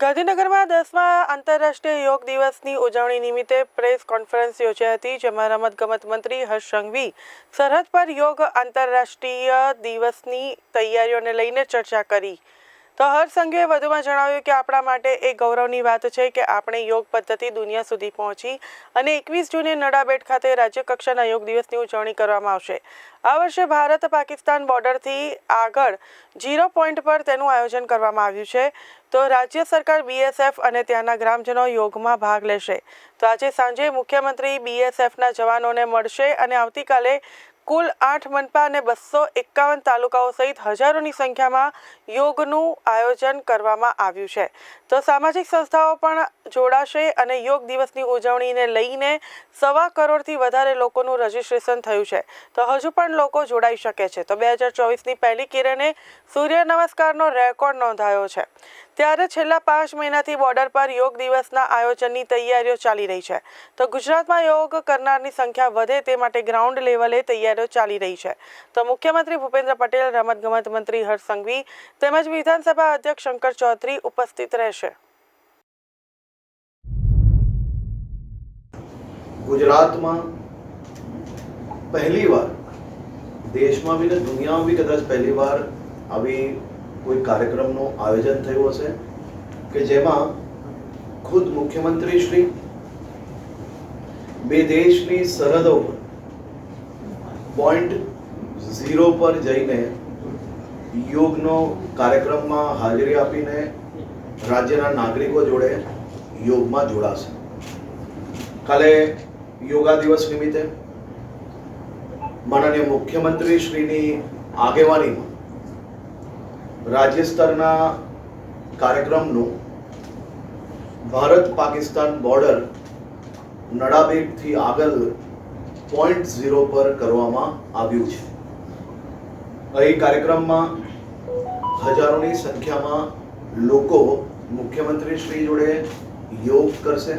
ગાંધીનગરમાં દસમા આંતરરાષ્ટ્રીય યોગ દિવસની ઉજવણી નિમિત્તે પ્રેસ કોન્ફરન્સ યોજાઈ હતી, જેમાં રમતગમત મંત્રી હર્ષ સંઘવી સરહદ પર યોગ આંતરરાષ્ટ્રીય દિવસની તૈયારીઓને લઈને ચર્ચા કરી. તો હરસંઘે વધુમાં જણાવ્યું કે આપણા માટે એ ગૌરવની વાત છે કે આપણે યોગ પદ્ધતિ દુનિયા સુધી પહોંચી અને એકવીસ જૂને નડાબેટ ખાતે રાજ્ય કક્ષાના યોગ દિવસની ઉજવણી કરવામાં આવશે. આ વર્ષે ભારત પાકિસ્તાન બોર્ડરથી આગળ ઝીરો પોઈન્ટ પર તેનું આયોજન કરવામાં આવ્યું છે. તો રાજ્ય સરકાર બીએસએફ અને ત્યાંના ગ્રામજનો યોગમાં ભાગ લેશે. તો આજે સાંજે મુખ્યમંત્રી બીએસએફના જવાનોને મળશે અને આવતીકાલે કુલ આઠ મનપા અને બસો એકાવન તાલુકાઓ સહિત હજારોની સંખ્યામાં યોગનું આયોજન કરવામાં આવ્યું છે. તો સામાજિક સંસ્થાઓ પણ જોડાશે અને યોગ દિવસની ઉજવણીને લઈને સવા કરોડથી વધારે લોકોનું રજીસ્ટ્રેશન થયું છે. તો હજુ પણ લોકો જોડાઈ શકે છે. તો બે હજાર ચોવીસની પહેલી કિરણે સૂર્ય નમસ્કારનો રેકોર્ડ નોંધાયો છે. ત્યારે છેલ્લા પાંચ મહિનાથી બોર્ડર પર યોગ દિવસના આયોજનની તૈયારીઓ ચાલી રહી છે. તો ગુજરાતમાં યોગ કરનારની સંખ્યા વધે તે માટે ગ્રાઉન્ડ લેવલે તૈયારીઓ ચાલી રહી છે. તો મુખ્યમંત્રી ભૂપેન્દ્ર પટેલ, રમતગમત મંત્રી હર્ષ સંઘવી તેમજ વિધાનસભા અધ્યક્ષ શંકર ચૌધરી ઉપસ્થિત રહેશે. ગુજરાતમાં પહેલીવાર, દેશમાં બી ને દુનિયામાં બી કદાચ પહેલીવાર આવી કોઈ કાર્યક્રમનું આયોજન થયું હશે કે જેમાં ખુદ મુખ્યમંત્રી શ્રી બે દેશની સરહદો પર પોઈન્ટ ઝીરો પર જઈને યોગનો કાર્યક્રમમાં હાજરી આપીને રાજ્યના નાગરિકો જોડે યોગમાં જોડાશે. કાલે યોગા દિવસ નિમિત્તે માનનીય મુખ્યમંત્રી શ્રીની આગેવાનીમાં રાજ્ય સ્તરના કાર્યક્રમનું ભારત પાકિસ્તાન બોર્ડર નડાબેટથી આગળ પોઈન્ટ ઝીરો પર કરવામાં આવ્યું છે. અહીં કાર્યક્રમમાં હજારોની સંખ્યામાં લોકો મુખ્યમંત્રી શ્રી જોડે યોગ કરશે.